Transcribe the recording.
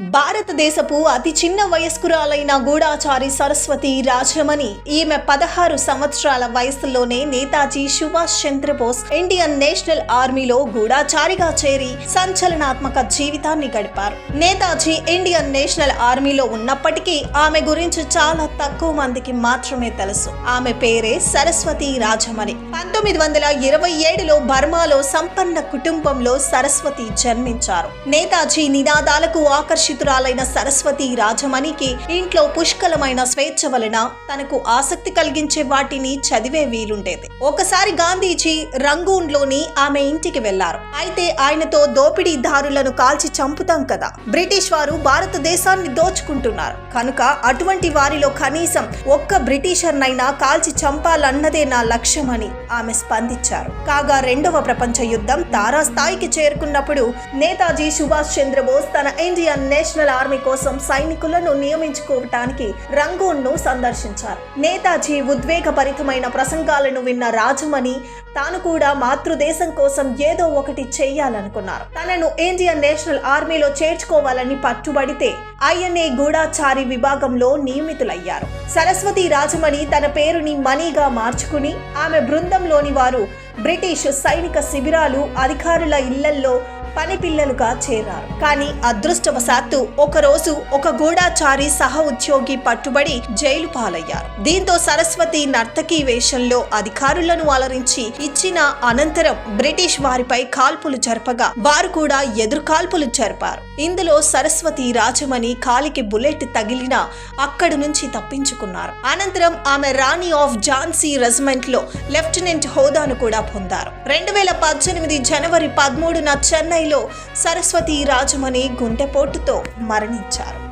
భారతదేశపు అతి చిన్న వయస్కురాలైన గూఢాచారి సరస్వతి రాజమణి. ఈమె పదహారు సంవత్సరాల వయసులోనే నేతాజీ సుభాష్ చంద్రబోస్ ఇండియన్ నేషనల్ ఆర్మీలో గూఢాచారిగా చేరి సంచలనాత్మక జీవితాన్ని గడిపారు. నేతాజీ ఇండియన్ నేషనల్ ఆర్మీలో ఉన్నప్పటికీ ఆమె గురించి చాలా తక్కువ మందికి మాత్రమే తెలుసు. ఆమె పేరే సరస్వతి రాజమణి. పంతొమ్మిది వందల ఇరవై ఏడులో బర్మాలో సంపన్న కుటుంబంలో సరస్వతి జన్మించారు. నేతాజీ నినాదాలకు ఆకర్షితురాలైన సరస్వతి రాజమణికి ఇంట్లో పుష్కలమైన స్వేచ్ఛ వలన తనకు ఆసక్తి కలిగించే వాటిని చదివే వీలుండేది. ఒకసారి గాంధీజీ రంగూన్లోని ఆమె ఇంటికి వెళ్ళారు. అయితే ఆయనతో దోపిడీదారులను కాల్చి చంపుతాం కదా. బ్రిటిష్ వారు భారతదేశాన్ని దోచుకుంటున్నారు. కనుక అటువంటి వారిలో కనీసం ఒక్క బ్రిటిషర్నైనా కాల్చి చంపాలన్నదే నా లక్ష్యమని ఆమె స్పందించారు. కాగా రెండవ ప్రపంచ యుద్ధం తారాస్థాయికి చేరుకున్నప్పుడు నేతాజీ సుభాష్ చంద్రబోస్ తన ఇండియన్ నేషనల్ ఆర్మీ కోసం సైనికులను నియమించుకోవటానికి రంగూన్ను సందర్శించారు. నేతాజీ ఉద్వేగభరితమైన ప్రసంగాలను విన్న రాజమణి తాను కూడా మాతృదేశం కోసం ఏదో ఒకటి చేయాలనుకున్నారు. తనను ఇండియన్ నేషనల్ ఆర్మీలో చేర్చుకోవాలని పట్టుబడితే ఐఎన్ఏ గూఢాచారి విభాగంలో నియమితులయ్యారు. సరస్వతి రాజమణి తన పేరుని మనీగా మార్చుకుని ఆమె బృందంలోని వారు బ్రిటిష్ సైనిక శిబిరాలు అధికారుల ఇళ్ళల్లో పని పిల్లలుగా చేరారు. కానీ అదృష్టవశాత్తు ఒకరోజు ఒక గూఢాచారి సహ ఉద్యోగి పట్టుబడి జైలు పాలయ్యారు. దీంతో సరస్వతి నర్తకీ వేషంలో అధికారులను అలరించి ఇచ్చిన అనంతరం బ్రిటిష్ వారిపై కాల్పులు జరపగా వారు కూడా ఎదురుకాల్పులు జరిపారు. ఇందులో సరస్వతి రాజమణి కాలికి బుల్లెట్ తగిలిన అక్కడి నుంచి తప్పించుకున్నారు. అనంతరం ఆమె రాణి ఆఫ్ ఝాన్సీ రెజిమెంట్లో లెఫ్టినెంట్ హోదాను కూడా పొందారు. రెండు వేల పద్దెనిమిది జనవరి పదమూడున చెన్నై ముంబైలో సరస్వతి రాజమణి గుండెపోటుతో మరణించారు.